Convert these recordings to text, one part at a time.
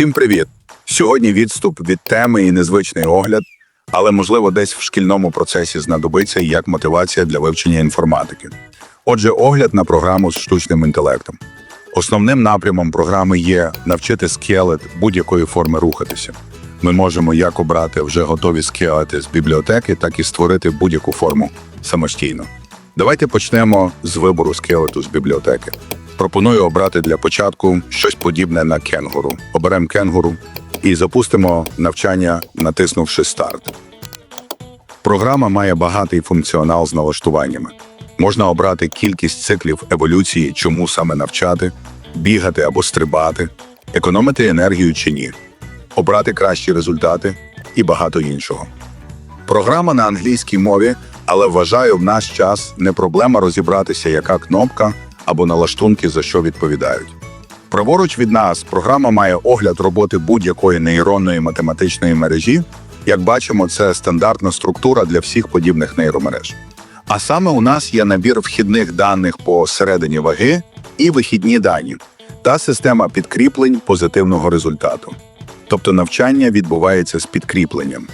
Всім привіт! Сьогодні відступ від теми і незвичний огляд, але можливо десь в шкільному процесі знадобиться як мотивація для вивчення інформатики. Отже, огляд на програму з штучним інтелектом. Основним напрямом програми є навчити скелет будь-якої форми рухатися. Ми можемо як обрати вже готові скелети з бібліотеки, так і створити будь-яку форму самостійно. Давайте почнемо з вибору скелету з бібліотеки. Пропоную обрати для початку щось подібне на кенгуру. Оберемо кенгуру і запустимо навчання, натиснувши старт. Програма має багатий функціонал з налаштуваннями. Можна обрати кількість циклів еволюції, чому саме навчати, бігати або стрибати, економити енергію чи ні, обрати кращі результати і багато іншого. Програма на англійській мові, але вважаю, в наш час не проблема розібратися, яка кнопка або налаштунки за що відповідають. Праворуч від нас програма має огляд роботи будь-якої нейронної математичної мережі. Як бачимо, це стандартна структура для всіх подібних нейромереж. А саме у нас є набір вхідних даних по середині ваги і вихідні дані та система підкріплень позитивного результату. Тобто навчання відбувається з підкріпленням.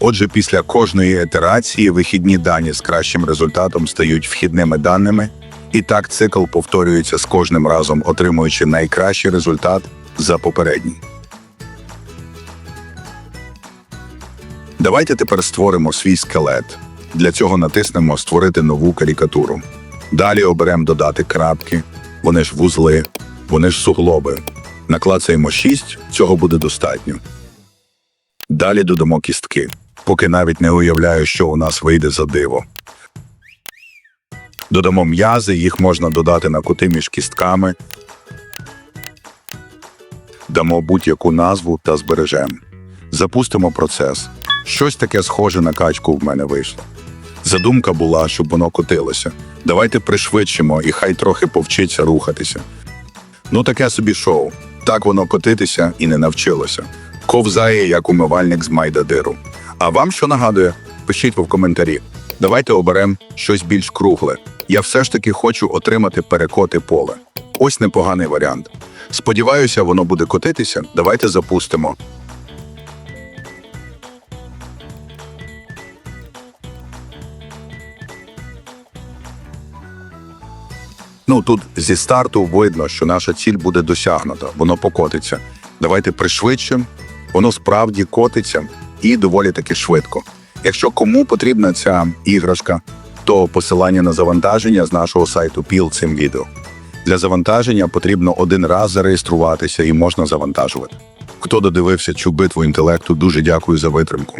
Отже, після кожної ітерації вихідні дані з кращим результатом стають вхідними даними, і так цикл повторюється з кожним разом, отримуючи найкращий результат за попередній. Давайте тепер створимо свій скелет. Для цього натиснемо Створити нову карікатуру. Далі оберемо додати крапки, вони ж вузли, вони ж суглоби. Наклацаємо 6, цього буде достатньо. Далі додамо кістки, поки навіть не уявляю, що у нас вийде за диво. Додамо м'язи, їх можна додати на кути між кістками. Дамо будь-яку назву та збережемо. Запустимо процес. Щось таке схоже на качку в мене вийшло. Задумка була, щоб воно котилося. Давайте пришвидшимо і хай трохи повчиться рухатися. Ну, таке собі шоу. Так воно котитися і не навчилося. Ковзає, як умивальник з майдадиру. А вам що нагадує? Пишіть в коментарі. Давайте оберемо щось більш кругле. Я все ж таки хочу отримати перекоти поле. Ось непоганий варіант. Сподіваюся, воно буде котитися. Давайте запустимо. Ну тут зі старту видно, що наша ціль буде досягнута, воно покотиться. Давайте пришвидшимо, воно справді котиться і доволі таки швидко. Якщо кому потрібна ця іграшка, то посилання на завантаження з нашого сайту піл цим відео. Для завантаження потрібно один раз зареєструватися і можна завантажувати. Хто додивився цю битву інтелекту, дуже дякую за витримку.